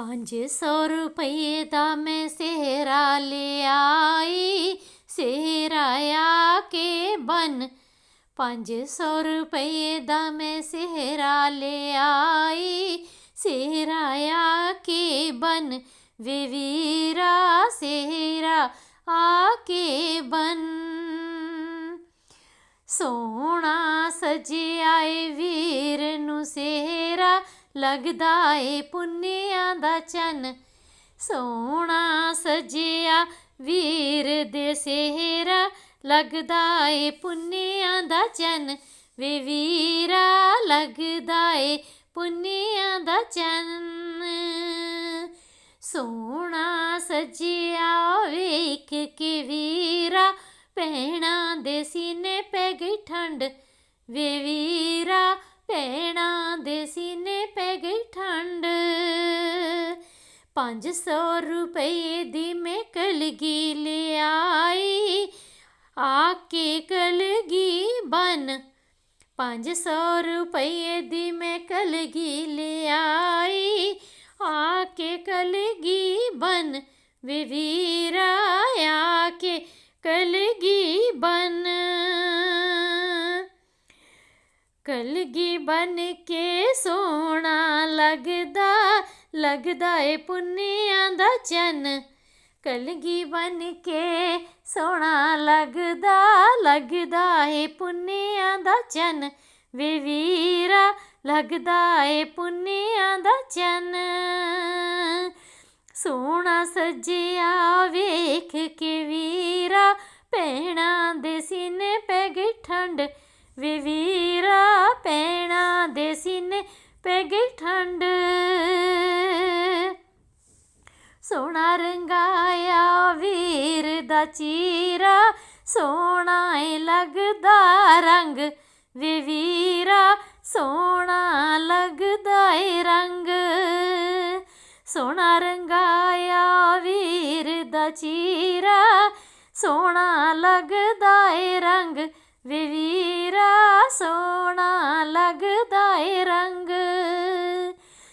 ਪੰਜ ਸੌ ਰੁਪਏ ਦਾ ਮੈਂ ਸਿਹਰਾ ਲਿਆਈ, ਸਿਹਰਾ ਆ ਕੇ ਬਨ। ਪੰਜ ਸੌ ਰੁਪਏ ਦਾ ਮੈਂ ਸਿਹਰਾ ਲਿਆਈ, ਸਿਹਰਾ ਆ ਕੇ ਬਨ। ਵੇ ਵੀਰਾ, ਸਿਹਰਾ ਆ ਕੇ ਬਨ। ਸੋਹਣਾ ਸਜਿਆ ਏ ਵੀਰ ਨੂੰ ਸਿਹਰਾ ਲੱਗਦਾ ਏ ਪੁੰਨਿਆਂ ਦਾ ਚੰਨ। ਸੋਹਣਾ ਸਜਿਆ ਵੀਰ ਦੇ ਸਿਹਰਾ, ਲੱਗਦਾ ਏ ਪੁੰਨਿਆਂ ਦਾ ਚੰਨ। ਵੇ ਵੀਰਾ, ਲੱਗਦਾ ਏ ਪੁੰਨਿਆਂ ਦਾ ਚੰਨ। ਸੋਹਣਾ ਸਜਿਆ ਵੇਖ ਕੇ ਵੀਰਾ, ਭੈਣਾਂ ਦੇ ਸੀਨੇ ਪੈ ਗਈ ਠੰਡ। ਵੇ ਵੀਰਾ 500 ਰੁਪਏ ਦੀ ਮੈਂ ਕਲਗੀ ਲਿਆਈ। ਆ ਕੇ ਕਲਗੀ ਬਨ। 500 ਰੁਪਏ ਦੀ ਮੈਂ ਕਲਗੀ ਲਿਆਈ। ਆ ਕੇ ਕਲਗੀ ਬਨ। ਵੇ ਵੀਰਾ ਆ ਕੇ ਕਲਗੀ ਕਲਗੀ ਬਨ ਕੇ ਸੋਹਣਾ ਲੱਗਦਾ ਲੱਗਦਾ ਏ ਪੁੰਨਿਆਂ ਦਾ ਚੰਨ। ਕਲਗੀ ਬਨ ਕੇ ਸੋਹਣਾ ਲੱਗਦਾ ਲੱਗਦਾ ਏ ਪੁੰਨਿਆਂ ਦਾ ਚੰਨ। ਵੇ ਵੀਰਾ, ਲੱਗਦਾ ਏ ਪੁੰਨਿਆਂ ਦਾ ਚੰਨ। ਸੋਹਣਾ ਸਜਿਆ ਵੇਖ ਕੇ ਵੀਰਾ, ਭੈਣਾਂ ਦੇ ਸੀਨੇ ਪੈ ਗਈ ਠੰਡ। ਵੇ ਵੀਰਾ ਭੈਣਾਂ ਦੇ ਸੀਨੇ ਪੈ ਗਈ ਠੰਡ। ਸੋਹਣਾ ਰੰਗਾਇਆ ਵੀਰ ਦਾ ਚੀਰਾ, ਸੋਹਣਾ ਏ ਲੱਗਦਾ ਰੰਗ। ਵੇ ਵੀਰਾ, ਸੋਹਣਾ ਲੱਗਦਾ ਏ ਰੰਗ। ਸੋਹਣਾ ਰੰਗਾਇਆ ਵੀਰ ਦਾ ਚੀਰਾ, ਸੋਹਣਾ ਲੱਗਦਾ ਏ ਰੰਗ। ਵੇ ਵੀਰਾ ਸੋਹਣਾ ਲੱਗਦਾ ਏ ਰੰਗ।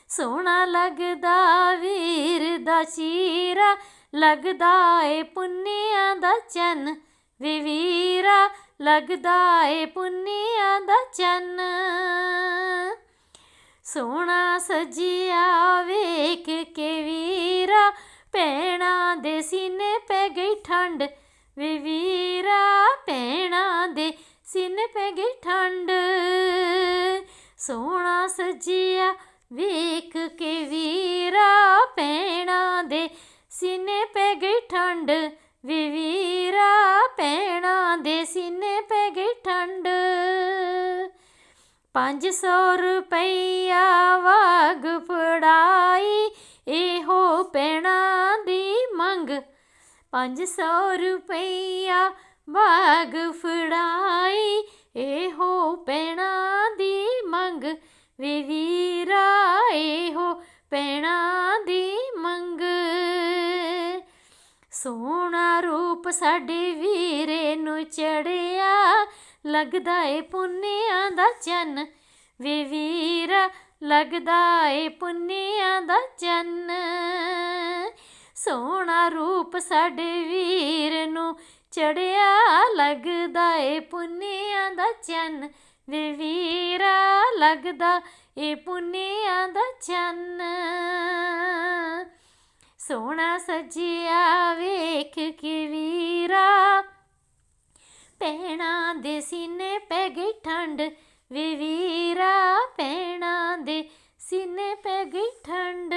ਸੋਹਣਾ ਲੱਗਦਾ ਵੀਰ ਦਾ ਚੀਰਾ, ਲੱਗਦਾ ਏ ਪੁੰਨਿਆਂ ਦਾ ਚੰਨ। ਵੇ ਵੀਰਾ ਲੱਗਦਾ ਏ ਪੁੰਨਿਆਂ ਦਾ ਚੰਨ। ਸੋਹਣਾ ਸਜਿਆ ਵੇਖ ਕੇ ਵੀਰਾ, ਭੈਣਾਂ ਦੇ ਸੀਨੇ ਪੈ ਗਈ ਠੰਡ। ਵੇ ਵੀਰਾ ਭੈਣਾਂ ਦੇ ਸੀਨੇ ਪੈ ਗਈ ਠੰਡ। ਸੋਹਣਾ ਸਜਿਆ ਵੇਖ ਕੇ ਵੀਰਾ, ਭੈਣਾਂ ਦੇ ਸੀਨੇ ਪੈ ਗਈ ਠੰਡ। ਵੇ ਵੀਰਾ, ਭੈਣਾਂ ਦੇ ਸਿਨੇ ਪੈ ਗਈ ਠੰਡ। 500 ਰੁਪਈਆ ਵਾਗ ਫੜਾਈ, ਇਹੋ ਪੈਣਾ ਦੀ ਮੰਗ। 500 ਰੁਪਈਆ ਵਾਗ ਫੜਾਈ, ਇਹੋ ਪੈਣਾ ਦੀ ਮੰਗ। ਵੇ ਵੀਰਾ, ਇਹੋ ਪੈਣਾ ਦੀ ਮੰਗ। ਸੋਹਣਾ ਰੂਪ ਸਾਡੇ ਵੀਰੇ ਨੂੰ ਚੜਿਆ, ਲੱਗਦਾ ਏ ਪੁੰਨਿਆਂ ਦਾ ਚੰਨ। ਵੇ ਵੀਰਾ, ਲੱਗਦਾ ਏ ਪੁੰਨਿਆਂ ਦਾ ਚੰਨ। ਸੋਹਣਾ ਰੂਪ ਸਾਡੇ ਵੀਰ ਨੂੰ ਚੜਿਆ ਲੱਗਦਾ ਏ ਪੁੰਨਿਆਂ ਦਾ ਚੰਨ। ਵੇ ਵੀਰਾ ਲੱਗਦਾ ਏ ਪੁੰਨਿਆਂ ਦਾ ਚੰਨ। ਸੋਹਣਾ ਸਜਿਆ ਵੇਖ ਕੇ ਵੀਰਾ। ਪੈਣਾ ਦੇ ਸੀਨੇ ਪੈ ਗਈ ਠੰਡ। ਵੇ ਵੀਰਾ ਪੈਣਾ ਦੇ ਸੀਨੇ ਪੈ ਗਈ ਠੰਡ।